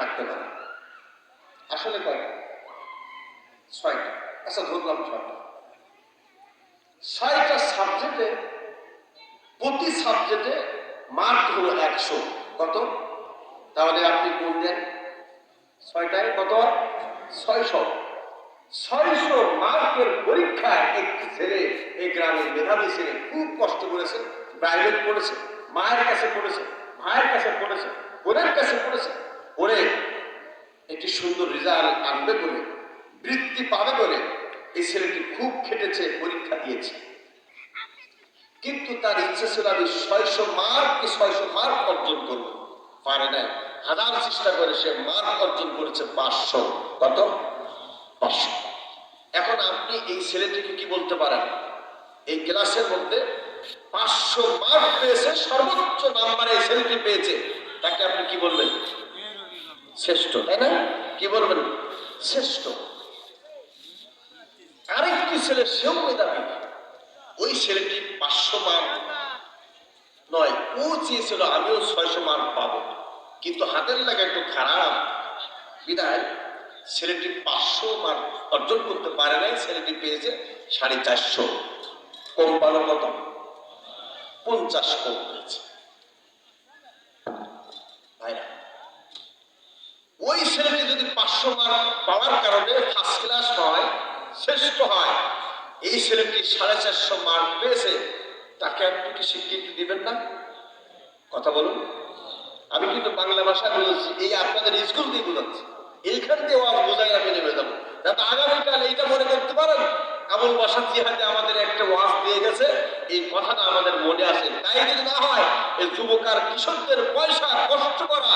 থাকতে পারে। আসলে কয়টা? ছয়টা। আচ্ছা ধরলাম ছয়টা। ছয়টা সাবজেক্টে প্রতি সাবজেক্টে মার্ক হলো একশো। কত? তাহলে আপনি কোন ছয়টায় কত? ছয়শো। ছয়শো মার্কের পরীক্ষায় একটি ছেলে, এই গ্রামের মেধাবী ছেলে, খুব কষ্ট করেছে। প্রাইভেট পড়েছে, মায়ের কাছে পড়েছে, ভাইয়ের কাছে পড়েছে, বোনের কাছে পড়েছে। পড়ে একটি সুন্দর রেজাল্ট আনবে বলে, বৃত্তি পাবে বলে এই ছেলেটি খুব খেটেছে, পরীক্ষা দিয়েছে। কিন্তু তার ইচ্ছে ছিল আমি ছয়শো মার্ক কি ছয়শো মার্ক অর্জন করব। পারে নাই। হাজার চেষ্টা করে সে মার্ক অর্জন করেছে পাঁচশো। কত? পাঁচশো। এখন আপনি এই ছেলেটিকে কি বলতে পারেন? এই ক্লাসের মধ্যে পাঁচশো মার্ক পেয়েছে, সর্বোচ্চ নাম্বারে এই ছেলেটি পেয়েছে। তাকে আপনি কি বলবেন শ্রেষ্ঠ, তাই না? কি বলবেন? শ্রেষ্ঠ। আরেকটি ছেলে, সেও মেধাবী। ওই ছেলেটি পাঁচশো মার্ক নয় ও চেয়েছিল আমিও ছয়শো মার্ক পাবো। কিন্তু হাতের লাগা একটু খারাপ। বিদায় ছেলেটি পাঁচশো মার্ক অর্জন করতে পারে নাই, ছেলেটি পেয়েছে সাড়ে চারশো। কম পালো কত? পঞ্চাশ কম পেয়েছে। ওই ছেলেটি যদি পাঁচশো মার্ক পাওয়ার কারণে ফার্স্ট ক্লাস হয়, শ্রেষ্ঠ হয়, এই ছেলেটি সাড়ে চারশো মার্ক পেয়েছে, তাকে আপনি কি স্বীকৃতি দিবেন না? কথা বলুন। আমি কিন্তু বাংলা ভাষায় বলছি, এই আপনাদের স্কুল দিয়ে বোঝাচ্ছি। এইখান দিয়ে ওয়াজ বোঝাই আমি নেমে যাব। যাতে আগামীকাল এইটা মনে করতে পারেন? আমল বাসা জিহাদে আমাদের একটা ওয়াজ দিয়ে গেছে, এই কথাটা আমাদের মনে আসে। তাই যদি না হয়, এই যুবক আর কৃষকদের পয়সা, কষ্ট করা